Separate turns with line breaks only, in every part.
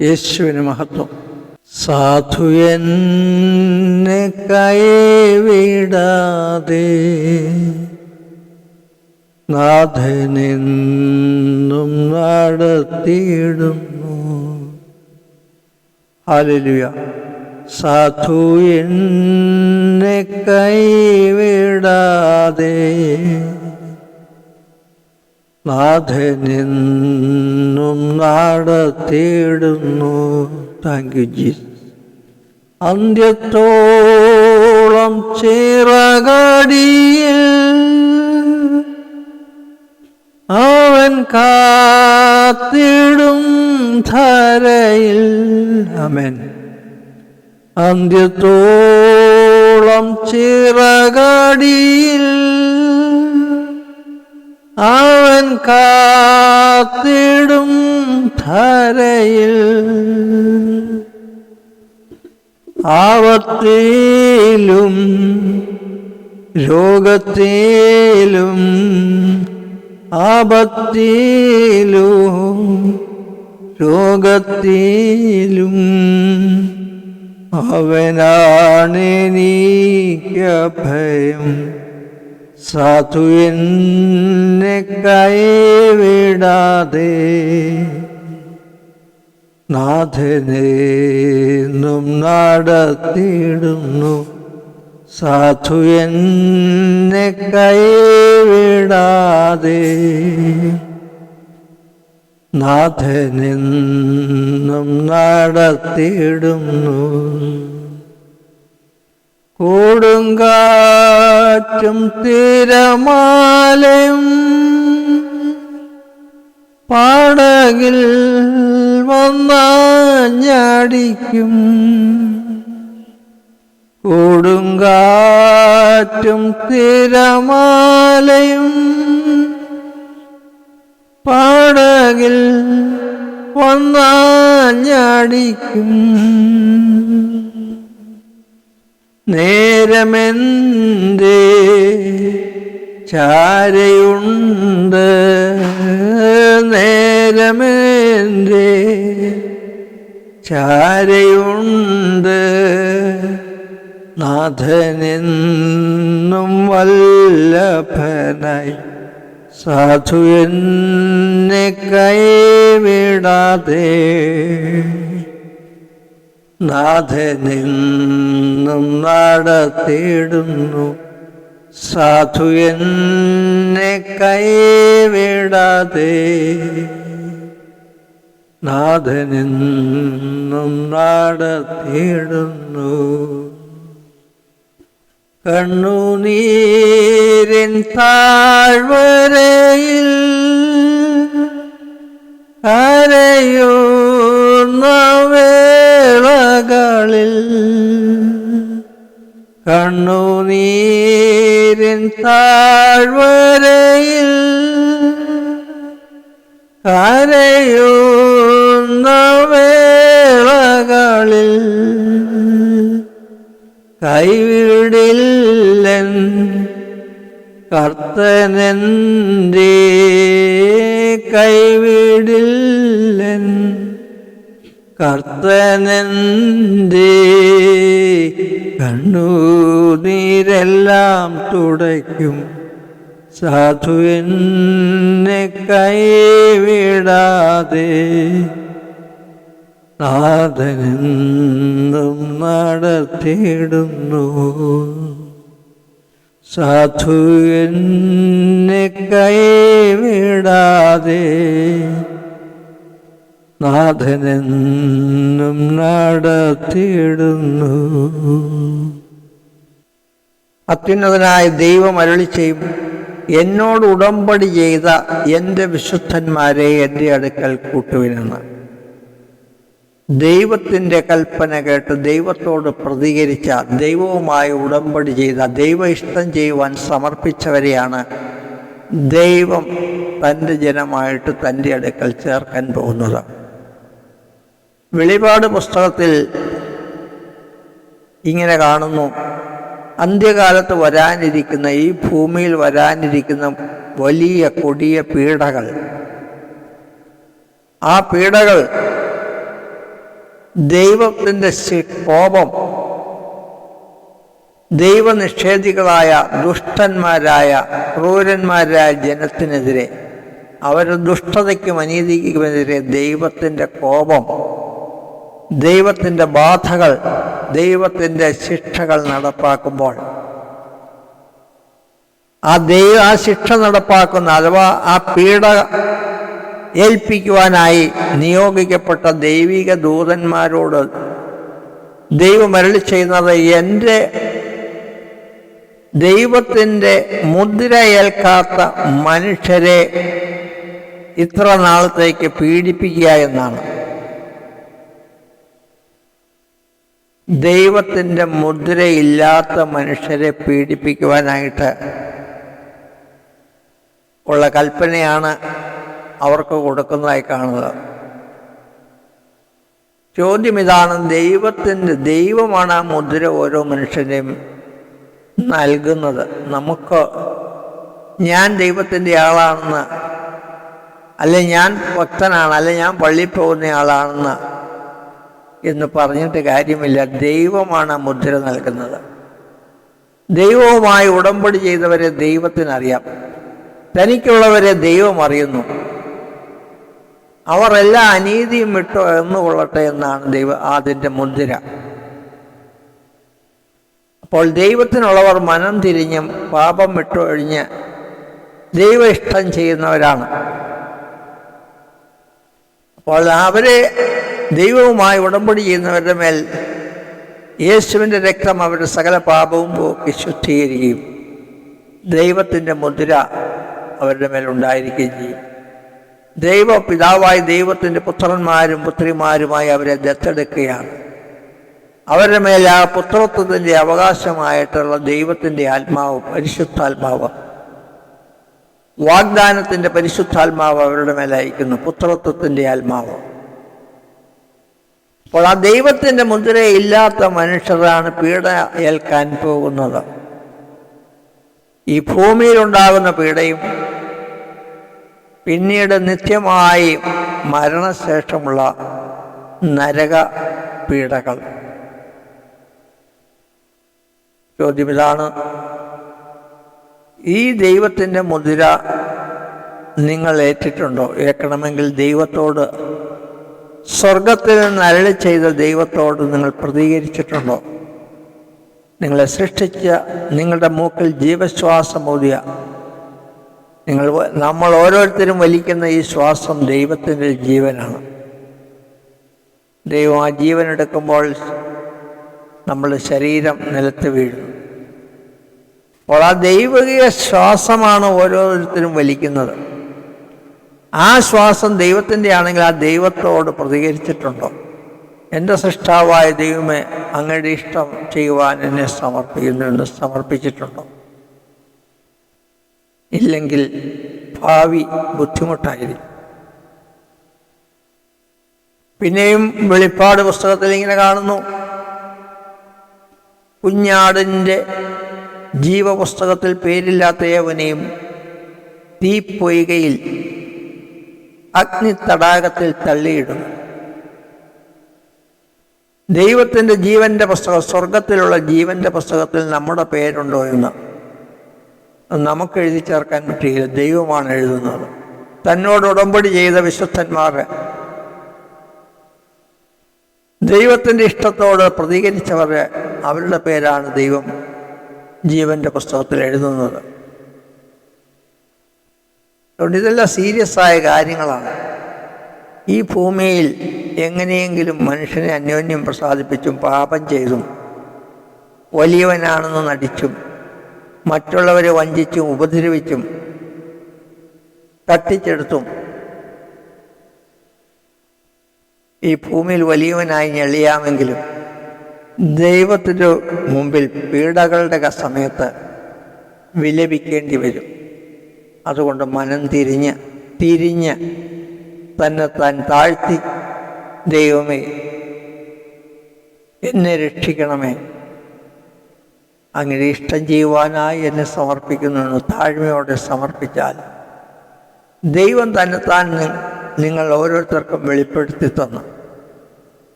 യേശുവിന് മഹത്വം. സാധു എന്നെ കൈവിടാതെ നാഥനെന്നും നടത്തിയിടുന്നു. ഹാലലുയ സാധു എന്നെ കൈവിടാതെ നാഥനെന്നും നാടത്തേടുന്നു താങ്ക് യു ജി അന്ത്യത്തോളം ചേറകാടിയിൽ അവൻ കാത്തിടും ധരയിൽ. അമൻ അന്ത്യത്തോളം ചിറകടിയിൽ അവൻ കാത്തിടും ധരയിൽ. ആവത്തിലും രോഗത്തിലും ആപത്തിലും രോഗത്തിലും അവനാണെനിക്കഭയം സാധു എന്നെ കൈവിടാതെ നാഥനെന്നും നടത്തിയിടുന്നു. സാധു എന്നെ കൈവിടാതെ നാഥനെന്നും നടത്തിയിടുന്നു. കൊടുങ്കാറ്റും തിരമാലയും പാടകിൽ വന്നാഞ്ഞടിക്കും. കൊടുങ്കാറ്റും തിരമാലയും പാടകിൽ വന്നടിക്കും നേരമെന്തേ ചാരയുണ്ട്? നേരമെന്തേ ചാരയുണ്ട്? നാഥനെന്നും വല്ലഭനായി സാധു എന്നെ കൈവിടാതെ നാഥനെന്നും നടത്തിയിടുന്നു. സാധു എന്നെ കൈവിടാതെ നാഥനെന്നും നടത്തിയിടുന്നു. കണ്ണുനീരിൻ താഴ്വരയിൽ കരയുന്ന കണ്ണുനീരിൻ താഴ്വരയിൽ കരയുന്ന വേളകളിൽ കൈവിടില്ലൻ കർത്തനന്റെ കൈവിടില്ലൻ കർത്തനന്റെ കണ്ണുനീരെല്ലാം തുടയ്ക്കും. സാധു എന്നെ കൈവിടാതെ നാഥനെന്നും നടത്തിയിടുന്നു. സാധു എന്നെ കൈവിടാതെ നാഥനെന്നും നടത്തിയിടുന്നു. അത്യുന്നതനായ ദൈവം അരുളി ചെയ്യും എന്നോട് ഉടമ്പടി ചെയ്ത എന്റെ വിശുദ്ധന്മാരെ എന്റെ അടുക്കൽ കൂട്ടുവിനെന്ന് ദൈവത്തിന്റെ കൽപ്പന കേട്ട് ദൈവത്തോട് പ്രതികരിച്ച ദൈവവുമായി ഉടമ്പടി ചെയ്ത ദൈവ ഇഷ്ടം ചെയ്യുവാൻ സമർപ്പിച്ചവരെയാണ് ദൈവം തന്റെ ജനമായിട്ട് തന്റെ അടുക്കൽ ചേർക്കാൻ പോകുന്നത്. വെളിപാട് പുസ്തകത്തിൽ ഇങ്ങനെ കാണുന്നു. അന്ത്യകാലത്ത് വരാനിരിക്കുന്ന ഈ ഭൂമിയിൽ വരാനിരിക്കുന്ന വലിയ കൊടിയ പീഡകൾ. ആ പീഡകൾ ദൈവത്തിന്റെ കോപം ദൈവനിഷേധികളായ ദുഷ്ടന്മാരായ ക്രൂരന്മാരായ ജനത്തിനെതിരെ അവരുടെ ദുഷ്ടതയ്ക്കും അനീതിക്കുമെതിരെ ദൈവത്തിന്റെ കോപം ദൈവത്തിന്റെ ബാധകൾ ദൈവത്തിന്റെ ശിക്ഷകൾ നടപ്പാക്കുമ്പോൾ. ആ ദൈവ ആ ശിക്ഷ നടപ്പാക്കുന്ന അഥവാ ആ പീഡ ഏൽപ്പിക്കുവാനായി നിയോഗിക്കപ്പെട്ട ദൈവിക ദൂതന്മാരോട് ദൈവം അരളി ചെയ്യുന്നത് എന്റെ ദൈവത്തിന്റെ മുദ്ര ഏൽക്കാത്ത മനുഷ്യരെ ഇത്ര നാളത്തേക്ക് പീഡിപ്പിക്കുക എന്നാണ്. ദൈവത്തിന്റെ മുദ്രയില്ലാത്ത മനുഷ്യരെ പീഡിപ്പിക്കുവാനായിട്ട് ഉള്ള കൽപ്പനയാണ് അവർക്ക് കൊടുക്കുന്നതായി കാണുന്നത്. ചോദ്യം ഇതാണ് ദൈവത്തിന്റെ ദൈവമാണ് ആ മുദ്ര ഓരോ മനുഷ്യന്റെയും നൽകുന്നത്. നമുക്ക് ഞാൻ ദൈവത്തിന്റെ ആളാണെന്ന് അല്ലെ ഞാൻ ഭക്തനാണ് അല്ലെ ഞാൻ പള്ളിയിൽ പോകുന്ന ആളാണെന്ന് എന്ന് പറഞ്ഞിട്ട് കാര്യമില്ല. ദൈവമാണ് ആ മുദ്ര നൽകുന്നത്. ദൈവവുമായി ഉടമ്പടി ചെയ്തവരെ ദൈവത്തിനറിയാം. തനിക്കുള്ളവരെ ദൈവം അറിയുന്നു. അവർ എല്ലാ അനീതിയും വിട്ടോ എന്നുകൊള്ളട്ടെ എന്നാണ് ദൈവ അതിന്റെ മുദ്ര. അപ്പോൾ ദൈവത്തിനുള്ളവർ മനം തിരിഞ്ഞും പാപം വിട്ടൊഴിഞ്ഞ് ദൈവ ഇഷ്ടം ചെയ്യുന്നവരാണ്. അപ്പോൾ അവരെ ദൈവവുമായി ഉടമ്പടി ചെയ്യുന്നവരുടെ മേൽ യേശുവിന്റെ രക്തം അവരുടെ സകല പാപവും പോക്കി ശുദ്ധീകരിക്കുകയും ദൈവത്തിന്റെ മുദ്ര അവരുടെ മേൽ ഉണ്ടായിരിക്കുകയും ചെയ്യും. ദൈവ പിതാവായി ദൈവത്തിന്റെ പുത്രന്മാരും പുത്രിമാരുമായി അവരെ ദത്തെടുക്കുകയാണ്. അവരുടെ മേൽ ആ പുത്രത്വത്തിന്റെ അവകാശമായിട്ടുള്ള ദൈവത്തിന്റെ ആത്മാവ് പരിശുദ്ധാത്മാവ് വാഗ്ദാനത്തിന്റെ പരിശുദ്ധാത്മാവ് അവരുടെ മേലയക്കുന്നു പുത്രത്വത്തിന്റെ ആത്മാവ്. അപ്പോൾ ആ ദൈവത്തിന്റെ മുദ്രയില്ലാത്ത മനുഷ്യരാണ് പീഡ ഏൽക്കാൻ പോകുന്നത്. ഈ ഭൂമിയിലുണ്ടാകുന്ന പീഡയും പിന്നീട് നിത്യമായി മരണശേഷമുള്ള നരക പീഡകൾ. ചോദ്യം ഇതാണ് ഈ ദൈവത്തിന്റെ മുദ്ര നിങ്ങൾ ഏറ്റിട്ടുണ്ടോ? ഏക്കണമെങ്കിൽ ദൈവത്തോട് സ്വർഗത്തിൽ നിന്ന് അരളി ചെയ്ത ദൈവത്തോട് നിങ്ങൾ പ്രതികരിച്ചിട്ടുണ്ടോ? നിങ്ങളെ സൃഷ്ടിച്ച നിങ്ങളുടെ മൂക്കിൽ ജീവശ്വാസം ഊതിയ നിങ്ങൾ നമ്മൾ ഓരോരുത്തരും വലിക്കുന്ന ഈ ശ്വാസം ദൈവത്തിന്റെ ജീവനാണ്. ദൈവം ആ ജീവൻ എടുക്കുമ്പോൾ ശരീരം നിലത്ത് വീഴും. അപ്പോൾ ആ ദൈവിക ശ്വാസമാണ് ഓരോരുത്തരും വലിക്കുന്നത്. ആ ശ്വാസം ദൈവത്തിന്റെ ആണെങ്കിൽ ആ ദൈവത്തോട് പ്രതികരിച്ചിട്ടുണ്ടോ? എന്റെ സൃഷ്ടാവായ ദൈവമേ അങ്ങയുടെ ഇഷ്ടം ചെയ്യുവാൻ എന്നെ സമർപ്പിക്കുന്നു എന്ന് സമർപ്പിച്ചിട്ടുണ്ടോ? ഇല്ലെങ്കിൽ ഭാവി ബുദ്ധിമുട്ടായിരിക്കും. പിന്നെയും വെളിപ്പാട് പുസ്തകത്തിൽ ഇങ്ങനെ കാണുന്നു. കുഞ്ഞാടിന്റെ ജീവപുസ്തകത്തിൽ പേരില്ലാത്ത ഏവനെയും തീപ്പൊയ്കയിൽ അഗ്നി തടാകത്തിൽ തള്ളിയിടും ദൈവത്തിന്റെ ജീവന്റെ പുസ്തകം സ്വർഗത്തിലുള്ള ജീവന്റെ പുസ്തകത്തിൽ നമ്മുടെ പേരുണ്ടോ എന്ന് നമുക്ക് എഴുതി ചേർക്കാൻ പറ്റിയില്ല. ദൈവമാണ് എഴുതുന്നത്. തന്നോട് ഉടമ്പടി ചെയ്ത വിശ്വസ്തന്മാർ ദൈവത്തിന്റെ ഇഷ്ടത്തോട് പ്രതികരിച്ചവർ അവരുടെ പേരാണ് ദൈവം ജീവന്റെ പുസ്തകത്തിൽ എഴുതുന്നത്. അതുകൊണ്ട് ഇതെല്ലാം സീരിയസ് ആയ കാര്യങ്ങളാണ്. ഈ ഭൂമിയിൽ എങ്ങനെയെങ്കിലും മനുഷ്യനെ അന്യോന്യം പ്രസാദിപ്പിച്ചും പാപം ചെയ്തും വലിയവനാണെന്ന് നടിച്ചും മറ്റുള്ളവരെ വഞ്ചിച്ചും ഉപദ്രവിച്ചും തട്ടിച്ചെടുത്തും ഈ ഭൂമിയിൽ വലിയവനായി ഞെളിയാമെങ്കിലും ദൈവത്തിന്റെ മുമ്പിൽ പീഡകളുടെ സമയത്ത് വിലപിക്കേണ്ടി വരും. അതുകൊണ്ട് മനം തിരിഞ്ഞ് തിരിഞ്ഞ് തന്നെ താൻ താഴ്ത്തി ദൈവമേ എന്നെ രക്ഷിക്കണമേ. അങ്ങനെ ഇഷ്ടം ചെയ്യുവാനായി എന്നെ സമർപ്പിക്കുന്നു താഴ്മയോടെ സമർപ്പിച്ചാൽ ദൈവം താൻ നിങ്ങൾ ഓരോരുത്തർക്കും വെളിപ്പെടുത്തി തന്നു.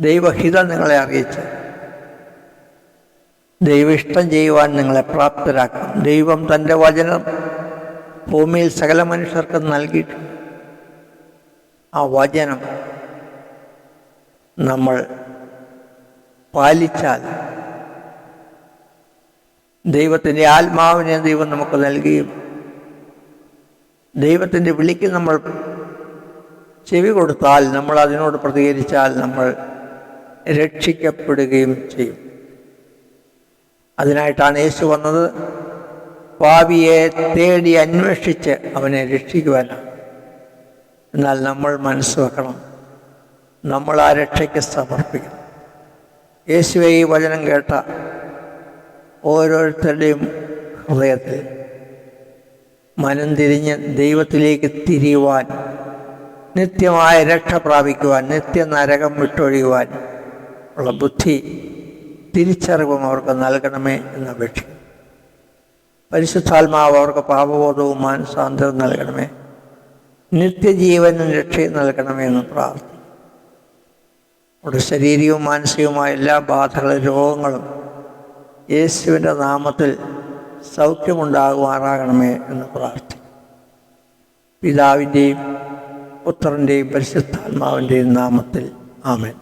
ദൈവഹിതം നിങ്ങളെ അറിയിച്ച്. ദൈവ ഇഷ്ടം ചെയ്യുവാൻ നിങ്ങളെ പ്രാപ്തരാക്കും. ദൈവം തന്റെ വചനം ഭൂമിയിൽ സകല മനുഷ്യർക്കും നൽകിയിട്ടുണ്ട്. ആ വചനം നമ്മൾ പാലിച്ചാൽ ദൈവത്തിന്റെ ആത്മാവിനെ ദൈവം നമുക്ക് നൽകുകയും ദൈവത്തിന്റെ വിളിക്ക് നമ്മൾ ചെവി കൊടുത്താൽ നമ്മൾ അതിനോട് പ്രതികരിച്ചാൽ നമ്മൾ രക്ഷിക്കപ്പെടുകയും ചെയ്യും. അതിനായിട്ടാണ് യേശു വന്നത്. പാവിയെ തേടി അന്വേഷിച്ച് അവനെ രക്ഷിക്കുവാനാണ്. എന്നാൽ നമ്മൾ മനസ്സ് വെക്കണം. നമ്മൾ ആ രക്ഷയ്ക്ക് സമർപ്പിക്കണം. യേശുവെ ഈ വചനം കേട്ട ഓരോരുത്തരുടെയും ഹൃദയത്തിൽ മനം തിരിഞ്ഞ് ദൈവത്തിലേക്ക് തിരിയുവാൻ നിത്യമായ രക്ഷ പ്രാപിക്കുവാൻ നിത്യ നരകം വിട്ടൊഴിയുവാൻ ഉള്ള ബുദ്ധി തിരിച്ചറിവും അവർക്ക് നൽകണമേ എന്ന് അപേക്ഷിക്കും പരിശുദ്ധാത്മാവ് അവർക്ക് പാപബോധവും മാനസാന്തരവും നൽകണമേ. നിത്യജീവനും രക്ഷയും നൽകണമേ എന്ന് പ്രാർത്ഥിക്കും നമ്മുടെ ശരീരവും മാനസികവുമായ എല്ലാ ബാധകളും രോഗങ്ങളും യേശുവിന്റെ നാമത്തിൽ സൗഖ്യമുണ്ടാകുമാറാകണമേ എന്ന് പ്രാർത്ഥിക്കും പിതാവിന്റെയും പുത്രന്റെയും പരിശുദ്ധാത്മാവിന്റെയും നാമത്തിൽ ആമേൻ.